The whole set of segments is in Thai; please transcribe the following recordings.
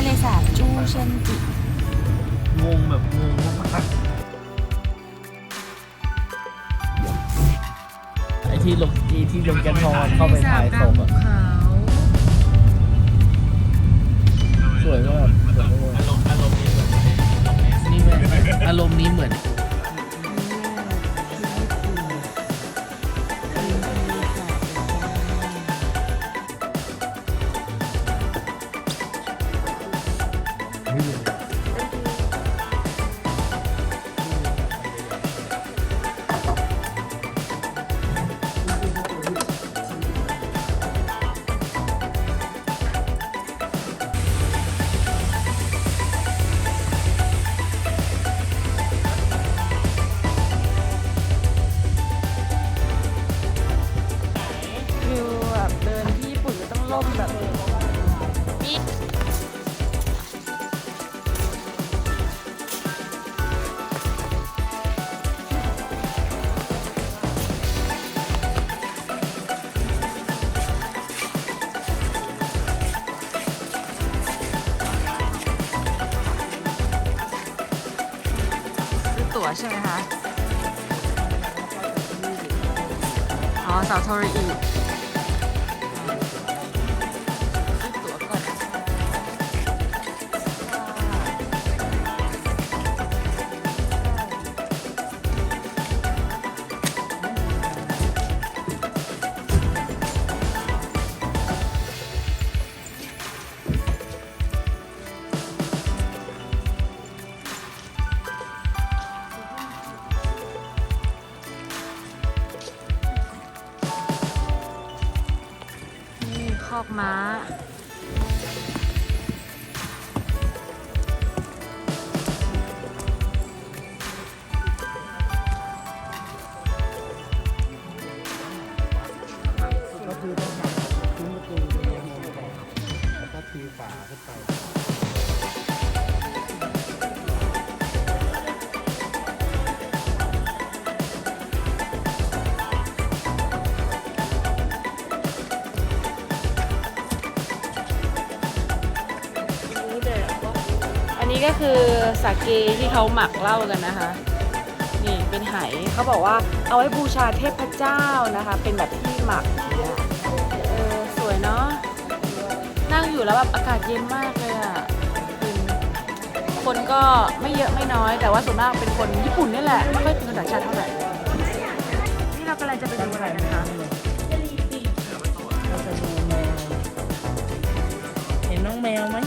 ทะเลสาบจูเชนจิงงแบบงงมากไอ้ที่ลงที่ที่ลงแกนทอนเข้าไปถ่ายศพอะขาวสวยมากสวยมากอารมณ์อารมณ์นี้เหมือนนี่ไหมอารมณ์นี้เหมือน ตั๋วใช่ไหมคะ อ๋อสาวโทรีอี อกม้า ก็คือสาเกที่เขาหมักเหล้ากันนะคะ นี่เป็นไหเขาบอกว่าเอาไว้บูชาเทพเจ้านะคะ เป็นแบบที่หมักเออสวยเนาะนั่งอยู่แล้วแบบอากาศเย็นมากเลยอะคนก็ไม่เยอะไม่น้อย แต่ว่าส่วนมากเป็นคนญี่ปุ่นนี่แหละไม่ค่อยเป็นคนต่างชาติเท่าไหร่นี่เรากำลังจะไปดูอะไรกันคะเราจะดูแมวเห็นน้องแมวไหม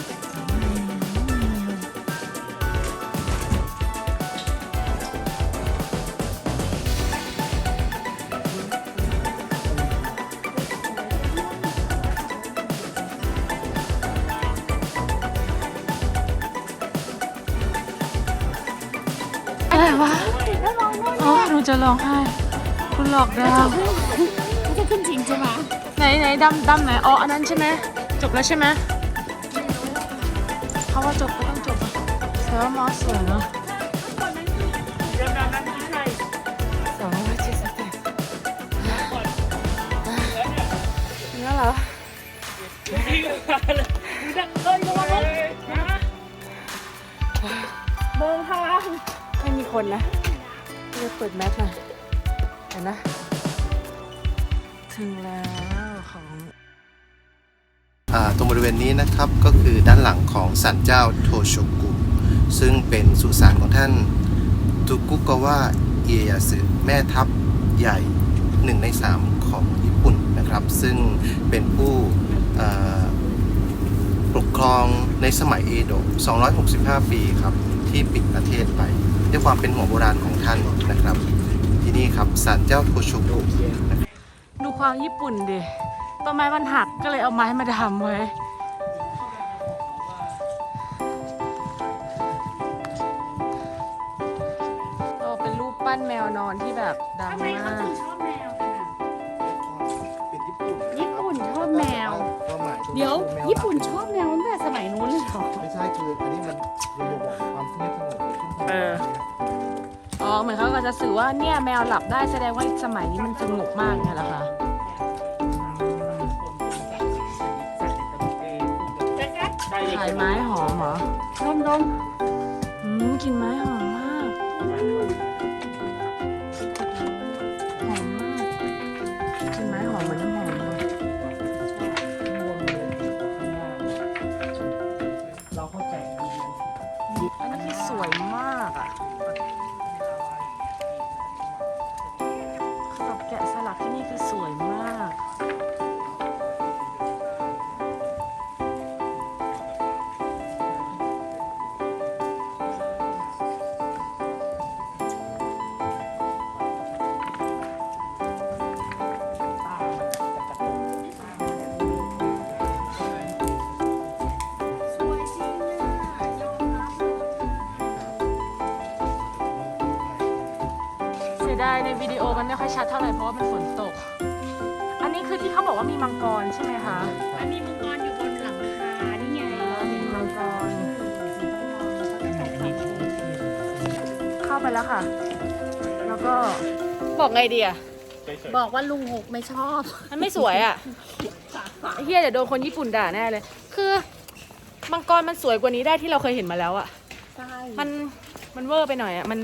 อ๋อหนูจะร้องไห้คุณหลอกดาวเขาจะขึ้นจริงใช่ไหมไหนไหนดำดำไหนอ๋ออันนั้นใช่ไหมจบแล้วใช่ไหมเขาว่าจบก็ต้องจบอะแต่ว่ามอสสวยเนาะสองร้อยเจ็ดสิบแปดถึงแล้วเหรอเบิ้งทางไม่มีคนนะจะ เปิดแมปหน่อยเห็นนะ ถึงแล้วของตรงบริเวณนี้นะครับก็คือด้านหลังของศาลเจ้าโทโชกุ ซึ่งเป็นสุสานของท่านทุกุกาวะเอียสึแม่ทัพใหญ่หนึ่งในสามของญี่ปุ่นนะครับ ซึ่งเป็นผู้ปกครองในสมัยเอโดะ265 ปีครับ ที่ปิดประเทศไป ด้วยความเป็นหัวโบราณของท่านนะครับ ที่นี่ครับศาลเจ้าโทโชกุดูความญี่ปุ่นดิต้นไม้มันหักก็เลยเอาไม้มาทำไว้โอ้เป็นรูปปั้นแมวนอนที่แบบดังทำไมมาเขากถึงชอบแมวกันอะเป็นญี่ปุ่นญี่ปุ่นชอบแมว เดี๋ยว ญี่ปุ่นชอบแมวตั้งแต่สมัยนู้นเลยเหรอ ไม่ใช่คืออันนี้มันระบบความเงียบสงบในช่วง เออ อ๋อ เหมือนเขาก็จะสื่อว่าเนี่ยแมวหลับได้แสดงว่าสมัยนี้มันสงบมากไงล่ะคะใจขายไม้หอมเหรอดมดมอืมกลิ่นไม้หอม ที่นี่คือสวยมากสวยจริงอะยอมรับเสียดายในวิดีโอมันไม่ค่อยชัดเท่าไหร่เพราะว่ามันฝนตก นนี้คือที่เขาบอกว่ามีมังกรใช่ไหมคะมันมีมังกรอยู่บนหลังคานี่ไงมีมังกร เข้าไปแล้วค่ะ แล้วก็บอกไงดีอะบอกว่าลุงหกไม่ชอบ มันไม่สวยอะไอ้เฮียเดี๋ยวโดนคนญี่ปุ่นด่าแน่เลย คือมังกรมันสวยกว่านี้ได้ที่เราเคยเห็นมาแล้วอะใช่มันมันเวอร์ไปหน่อยอะมัน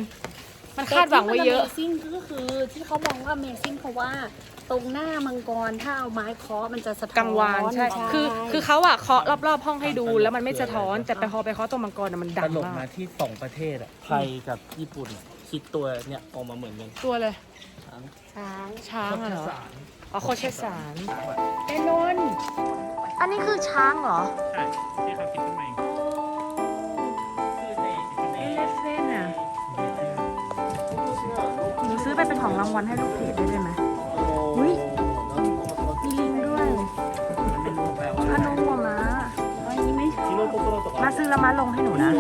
มันคาดหวังไว้เยอะแต่ที่มัน Amazing ก็คือที่เขามองว่า Amazing เพราะว่า ตรงหน้ามังกรถ้าเอาไม้เคาะมันจะสะท้อนกังวานใช่ คือคือเขาอะเคาะรอบๆห้องให้ดูแล้วมันไม่สะท้อน แต่ไปพอไปเคาะตรงมังกรอะมันตดังลกมานะกที่สองประเทศอะไทยกับญี่ปุ่นอะคิดตัวเนี่ยออกมาเหมือนกันตัวเลย ช้างช้างอะเหรอ สารอ๋อโคเชสารเอนนท์อันนี้คือช้างเหรอ ใช่ที่เขาคิดขึ้นมาเอง ของรางวัลให้ลูกเพจได้ไหมอุ้ยมีลิงด้วยอนุโมมามมาซื้อแล้วมาลงให้หนูนะ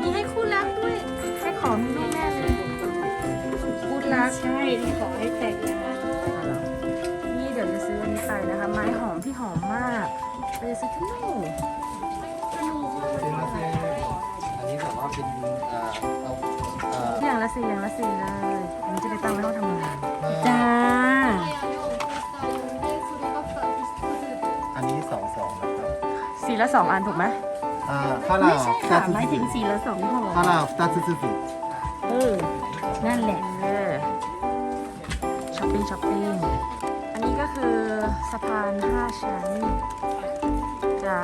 มีให้คู่รักด้วยให้ของลูกแม่เลยคู่รักใช่ขอให้แตกนี่เดี๋ยวจะซื้อวันนี้ไปนะคะ ไม้หอมที่หอมมากไปซื้อที่นู่น เอาเป็นเอ่อเอาเอ่ออย่างละสี่อย่างละสี่เลยอันนี้จะไปตั้งไว้ห้องทำงานจ้า อันนี้สองสองนะครับสี่ละสองอันถูกไหมอ่าคาราไม่ใช่ค่ะหมายถึงสี่ละสองห่อคาราวตาซึซึเออ นั่นแหละ เออช้อปปิ้งช้อปปิ้ง อันนี้ก็คือสะพานห้าชั้นจ้า